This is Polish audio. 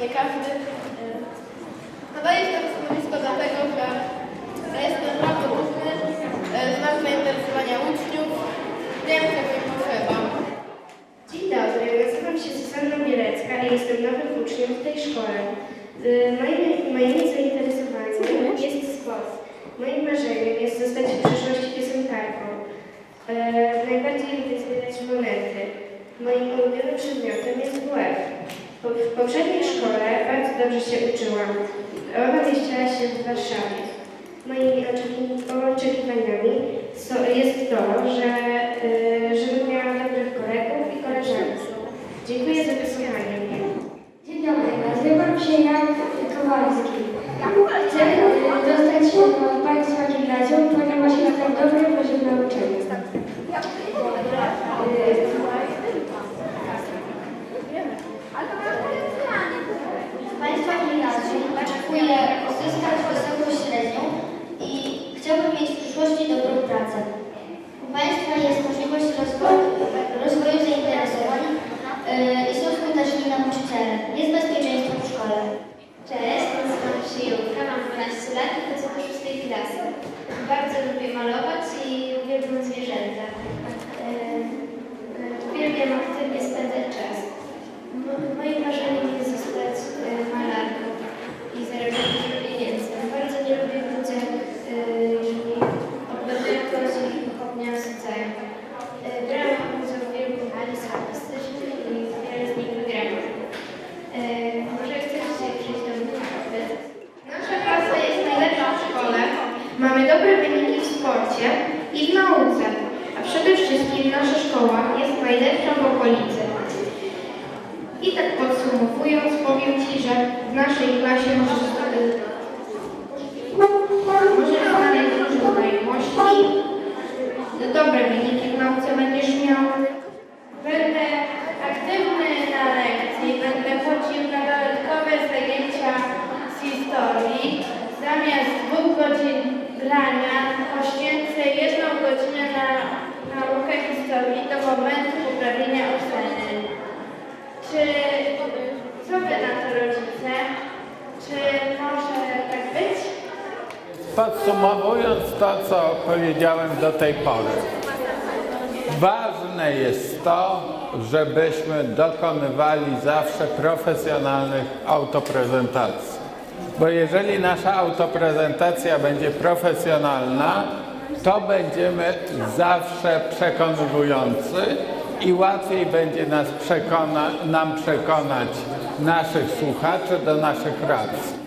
nie każdy. E, Nadaje się to stanowisko dlatego, że jest bardzo różny, e, znak zainteresowania uczniów, wiem, czego im potrzeba. Dzień dobry, nazywam się Susanna Bielecka i jestem nowym uczniem w tej szkole. E, moimi, moimi zainteresowaniami jest sport. Moim marzeniem jest zostać w przyszłości piosenkarzem. W poprzedniej szkole bardzo dobrze się uczyłam. Ona mieściła się w Warszawie. Moimi oczeki- oczekiwaniami jest to, że, e, żebym miała dobrych kolegów i koleżanki. Dziękuję za wysłuchanie mnie. Dzień dobry, nazywam się Jan Kowalski. Chcę y, dostać się do Państwa gimnazjum, ponieważ jestem dobry w poziomie nauczania. Państwa gimnazjum oczekuję uzyskać wysoką średnią i chciałbym mieć w przyszłości dobrą pracę. U Państwa jest możliwość rozwoju, rozwoju zainteresowań yy, i są skuteczni nauczyciele. Jest bezpieczeństwo w szkole. Cześć, nazywam się Julka, mam 12 lat i chodzę do 6 klasy. Bardzo lubię malować i uwielbiam zwierzęta. E, Uwielbiam aktywnie spędzać czas. Mo- Moim marzeniem jest zostać e, malarką i zarabiać dużo pieniędzy. Bardzo nie lubię w ludziach, e, jeżeli oglądają kogoś i pochopnie osudzają. E, Brałam udział w wielu analizach artystycznych i wiele z nich wygrałam. E, Może chcesz się przyjść do mnie na obiad? Nasza klasa jest najlepsza w szkole. Mamy dobre wyniki w sporcie i w nauce. A przede wszystkim nasza szkoła jest najlepsza w okolicy. I tak podsumowując, powiem Ci, że w naszej klasie możesz możesz znaleźć dużo znajomości, dobre wyniki co wy na to rodzice? Czy może tak być? Podsumowując to, co powiedziałem do tej pory, ważne jest to, żebyśmy dokonywali zawsze profesjonalnych autoprezentacji. Bo jeżeli nasza autoprezentacja będzie profesjonalna, to będziemy zawsze przekonywujący i łatwiej będzie nas przekona, nam przekonać naszych słuchaczy do naszych racji.